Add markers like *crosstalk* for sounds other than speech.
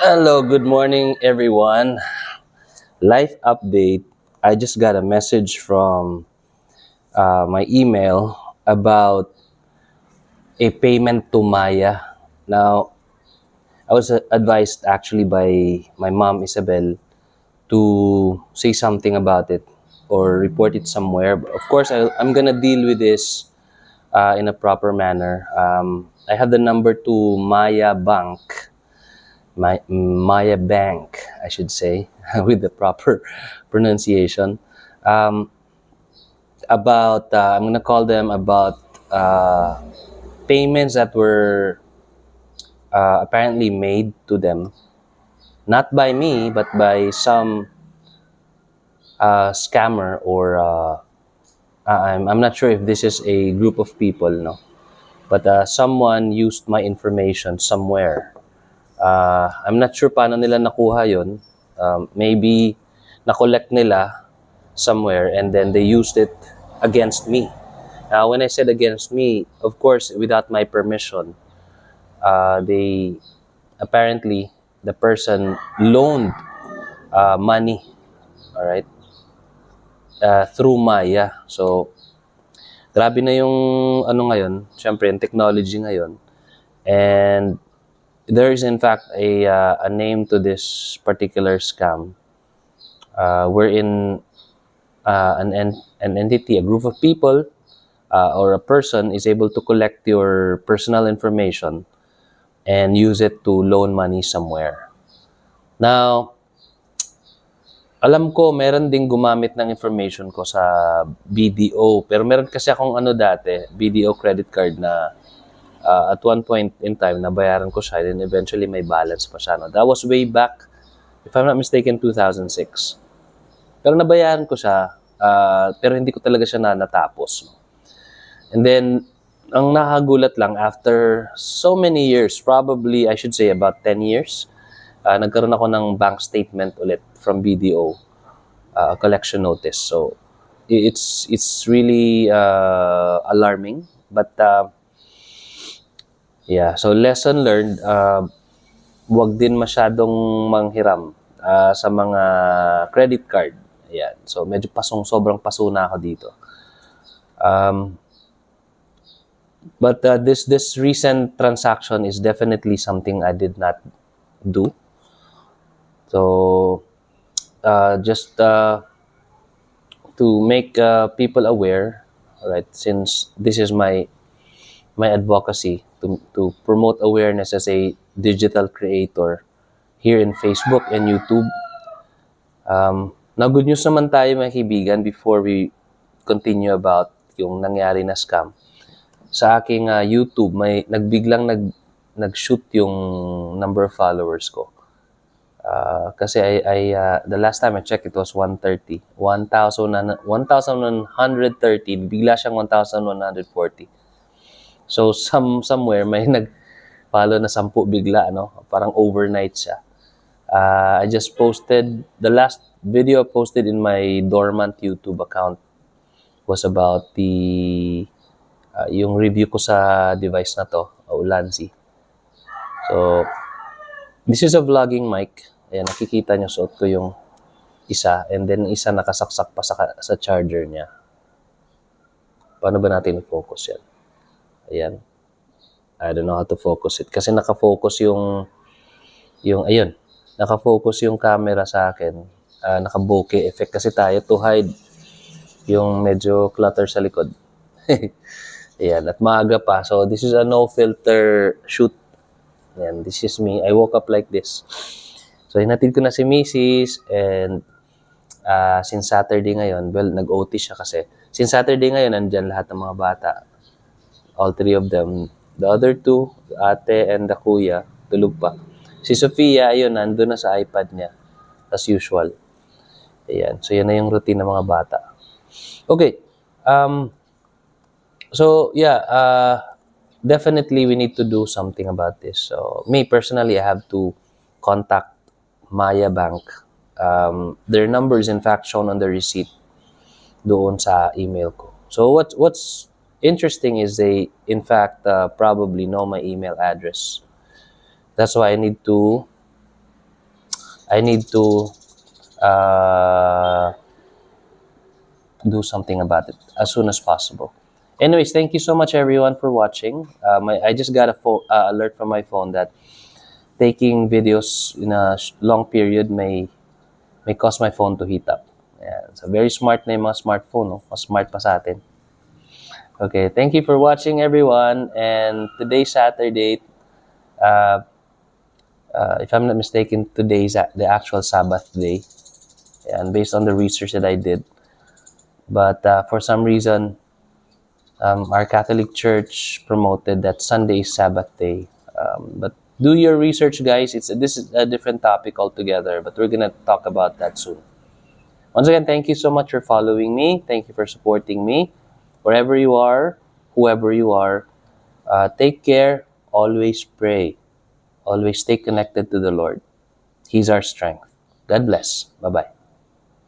Hello, good morning, everyone. Life update. I just got a message from uh, my email about a payment to Maya. Now, I was uh, advised actually by my mom, Isabel, to say something about it or report it somewhere. But of course, I, I'm gonna deal with this uh, in a proper manner. Um, I have the number to Maya Bank. My, Maya Bank, I should say, *laughs* with the proper *laughs* pronunciation. Um, about, uh, I'm gonna call them about uh, payments that were uh, apparently made to them, not by me, but by some uh, scammer or uh, I'm, I'm not sure if this is a group of people, no, but uh, someone used my information somewhere Uh, I'm not sure paano nila nakuha yon. Um, maybe na-collect nila somewhere and then they used it against me. Now, when I said against me, of course, without my permission, uh, they apparently the person loaned uh, money, all right, uh, through Maya. So, grabe na yung ano ngayon, syempre, yung technology ngayon. And there is in fact a uh, a name to this particular scam uh, wherein uh, an, en- an entity a group of people uh, or a person is able to collect your personal information and use it to loan money somewhere. Now alam ko meron ding gumamit ng information ko sa BDO pero meron kasi akong ano dati BDO credit card na uh, at one point in time, nabayaran ko siya and eventually may balance pa siya. No? That was way back, if I'm not mistaken, 2006. Pero nabayaran ko siya, uh, pero hindi ko talaga siya na natapos. And then, ang nakagulat lang, after so many years, probably, I should say about 10 years, uh, nagkaroon ako ng bank statement ulit from BDO, uh, collection notice. So, it's it's really uh, alarming, but uh, Yeah, so lesson learned, uh, wag din masyadong manghiram uh, sa mga credit card. Ayan. So medyo pasong sobrang paso na ako dito. Um, but uh, this this recent transaction is definitely something I did not do. So uh, just uh, to make uh, people aware, right? Since this is my my advocacy to, to promote awareness as a digital creator here in Facebook and YouTube. Um, na good news naman tayo mga kaibigan before we continue about yung nangyari na scam. Sa aking uh, YouTube, may nagbiglang nag nag-shoot yung number of followers ko. Uh, kasi I, I uh, the last time I checked it was 130. 1,130. Bigla siyang 1,140. So some somewhere may *laughs* nag-follow na sampu bigla no, parang overnight siya. Uh, I just posted the last video posted in my dormant YouTube account was about the uh, yung review ko sa device na to, Ulanzi. So this is a vlogging mic. Ayan, nakikita nyo suot ko yung isa and then isa nakasaksak pa sa, sa charger niya. Paano ba natin i-focus yan? Ayan. I don't know how to focus it. Kasi nakafocus yung, yung, ayun, nakafocus yung camera sa akin. Uh, naka-bokeh effect kasi tayo to hide yung medyo clutter sa likod. *laughs* Ayan, at maaga pa. So, this is a no-filter shoot. Ayan, this is me. I woke up like this. So, hinatid ko na si Mrs. and uh, since Saturday ngayon, well, nag-OT siya kasi. Since Saturday ngayon, nandyan lahat ng mga bata all three of them. The other two, ate and the kuya, tulog pa. Si Sofia, ayun, nandun na sa iPad niya. As usual. Ayan. So, yan na yung routine ng mga bata. Okay. Um, so, yeah. Uh, definitely, we need to do something about this. So, me, personally, I have to contact Maya Bank. Um, their number is in fact shown on the receipt doon sa email ko. So, what, what's interesting is they, in fact, uh, probably know my email address. That's why I need to I need to uh, do something about it as soon as possible. Anyways, thank you so much everyone for watching. Um, I, just got a fo- uh, alert from my phone that taking videos in a long period may may cause my phone to heat up. Ayan. So very smart na yung mga smartphone, no? Mas smart pa sa atin. Okay, thank you for watching everyone. And today, Saturday, uh, uh, if I'm not mistaken, today is the actual Sabbath day. And based on the research that I did. But uh, for some reason, um, our Catholic Church promoted that Sunday is Sabbath day. Um, but do your research, guys. It's this is a different topic altogether. But we're gonna talk about that soon. Once again, thank you so much for following me. Thank you for supporting me. Wherever you are, whoever you are, uh, take care. Always pray. Always stay connected to the Lord. He's our strength. God bless. Bye bye.